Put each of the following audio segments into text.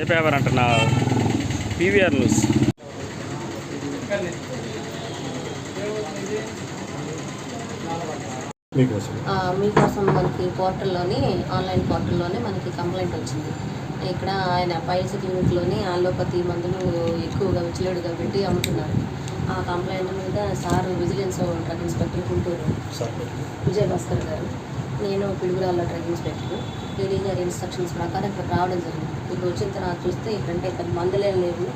ఏ paper అంటున్నా PVR news. మీకోసం. మనకి పోర్టల్లోని ఆన్లైన్ పోర్టల్లోనే మనకి కంప్లైంట్ వచ్చింది. ఇక్కడ ఆయన పైల్స్ క్లినిక్లోని ఆలోపతి మందులు ఎక్కువగా విచలేడుగా పెట్టి అమ్ముతున్నారు. ఆ కంప్లైంట్ మీద sir vigilance drug inspector Guntur sir. Vijay Bhaskar గారు. నేను పిడుగురాళ్ళ డ్రగ్ పెట్టాను ఏడీ గారి ఇన్స్ట్రక్షన్స్ ప్రకారం ఇక్కడ రావడం జరిగింది. ఇక్కడ వచ్చిన తర్వాత చూస్తే ఇక్కడంటే ఇక్కడ మందులే లేవు.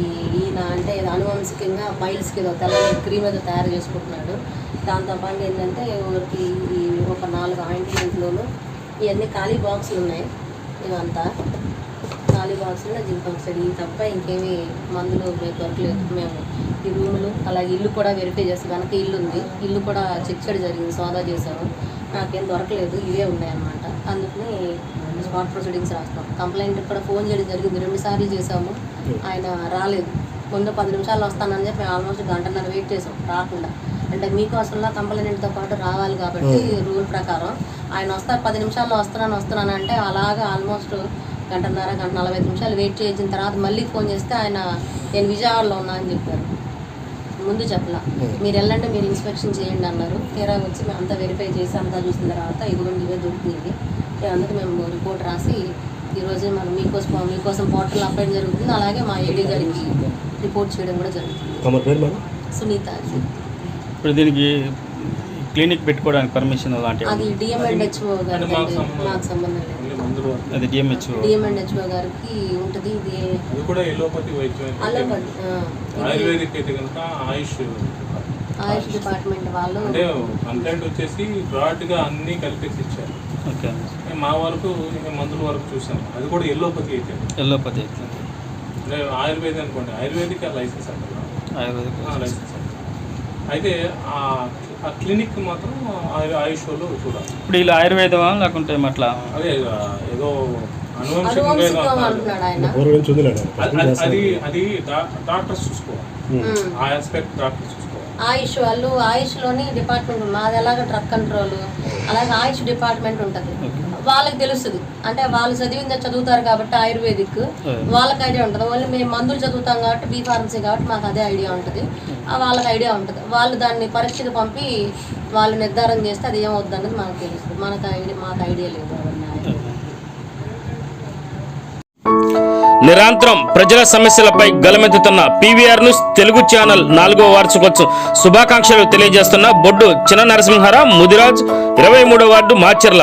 ఈ ఈయన అంటే అనువంశికంగా మైల్స్కి ఏదో తెల్లని క్రీమ్ ఏదో తయారు చేసుకుంటున్నాడు. దాంతోపాటు ఏంటంటే ఊరికి ఈ ఒక నాలుగు ఆయింట్మెంట్లోనూ ఇవన్నీ ఖాళీ బాక్సులు ఉన్నాయి. ఇవంతా ఖాళీ బాక్సులు జింక్ ఆక్సైడ్ ఇవి తప్ప ఇంకేమీ మందులు మీకు దొరకలేదు. మేము ఈ రూములు అలాగే ఇల్లు కూడా వెరిఫై చేస్తాం వెనక ఇల్లు ఉంది ఇల్లు కూడా చెక్ చేయడం జరిగింది సోదా చేశాము నాకేం దొరకలేదు ఇవే ఉన్నాయన్నమాట. అందుకని స్పాట్ ప్రొసీడింగ్స్ రాస్తాం. కంప్లైంట్ కూడా ఫోన్ చేయడం జరిగింది. రెండు సార్లు చేసాము ఆయన రాలేదు. ముందు పది నిమిషాలు వస్తానని చెప్పి ఆల్మోస్ట్ గంటన్నర వెయిట్ చేసాం రాకుండా. అంటే మీకోసంలో కంప్లైంట్తో పాటు రావాలి కాబట్టి రూల్ ప్రకారం ఆయన వస్తా పది నిమిషాల్లో వస్తున్నాను వస్తున్నాను అంటే అలాగా ఆల్మోస్ట్ గంటన్నర గంట నలభై నిమిషాలు వెయిట్ చేసిన తర్వాత మళ్ళీ ఫోన్ చేస్తే ఆయన నేను విజయవాడలో ఉన్నా అని చెప్పారు. ముందు చెప్పలా. మీరు వెళ్ళండి మీరు ఇన్స్పెక్షన్ చేయండి అన్నారు. తీరా వచ్చి మేము అంతా వెరిఫై చేసి అంతా చూసిన తర్వాత ఇదిగోండి ఇవే దొరుకుతుంది అందుకు మేము రిపోర్ట్ రాసి ఈరోజు మనం మీకోసం మీకోసం పోర్టల్ అప్లై జరుగుతుంది. అలాగే మా ఏడీ గారికి రిపోర్ట్ చేయడం కూడా జరుగుతుంది. సునీత. ఇప్పుడు దీనికి క్లినిక్ పెట్టుకోవడానికి పర్మిషన్ అలాంటివి అది డిఎంఎండ్హెచ్ఓ గారు మాకు సంబంధం లేదు. అది డిఎంహెచ్ డిఎంఎండ్హెచ్ఓ గారికి ఉంటుంది. ఇది అది కూడా ఎలోపతి వైద్యం ఆయుర్వేదిక్ అయితే కనుక ఆయుష్ ఆయుష్ డిపార్ట్మెంట్ వాళ్ళు అంటే కంప్లైంట్ వచ్చేసి బ్రాడ్గా అన్ని కలిపేసి ఇచ్చారు. ఓకే మా వరకు ఇంకా మందుల వరకు చూసాను అది కూడా ఎల్లోపతి అయితే. ఎల్లోపతి అంటే ఆయుర్వేద అనుకోండి. ఆయుర్వేదిక్ లైసెన్స్ అంటారు. ఆయుర్వేదిక్ లైసెన్స్ అంటారు. అయితే ఆ క్లినిక్ మాత్రం ఆయు- ఆయుష్ వాళ్ళు చూడాలి. ఇప్పుడు ఇలా ఆయుర్వేదమా లేకుంటే అట్లా? అదే ఏదో అది- అది- డాక్టర్స్ చూసుకోవాలి. ఆ ఆస్పెక్ట్ డాక్టర్స్ చూసుకోవాలి. ఆయుష్ వాళ్ళు ఆయుష్లోని డిపార్ట్మెంట్. మాది ఎలాగ డ్రగ్ కంట్రోల్ అలాగే ఆయుష్ డిపార్ట్మెంట్ ఉంటుంది. వాళ్ళకి తెలుస్తుంది. అంటే వాళ్ళు చదివిందే చదువుతారు కాబట్టి ఆయుర్వేదిక్ వాళ్ళకి ఐడియా ఉంటుంది. ఓన్లీ మేము మందులు చదువుతాం కాబట్టి బీ ఫార్మసీ కాబట్టి మాకు అదే ఐడియా ఉంటుంది. ఆ వాళ్ళకి ఐడియా ఉంటుంది. వాళ్ళు దాన్ని పరీక్షకు పంపి వాళ్ళు నిర్ధారణ చేస్తే అది ఏమవుద్ది అన్నది మనకు తెలుస్తుంది. మనకు ఐడియా మాకు ఐడియా లేదు నిరంతరం ప్రజల సమస్యలపై గలమెత్తుతున్న పీవీఆర్ న్యూస్ తెలుగు ఛానల్ నాలుగో వార్షికోత్సవం శుభాకాంక్షలు తెలియజేస్తున్న బొడ్డు చిన్న నరసింహారావు ముదిరాజ్ ఇరవై మూడో వార్డు మాచర్ల.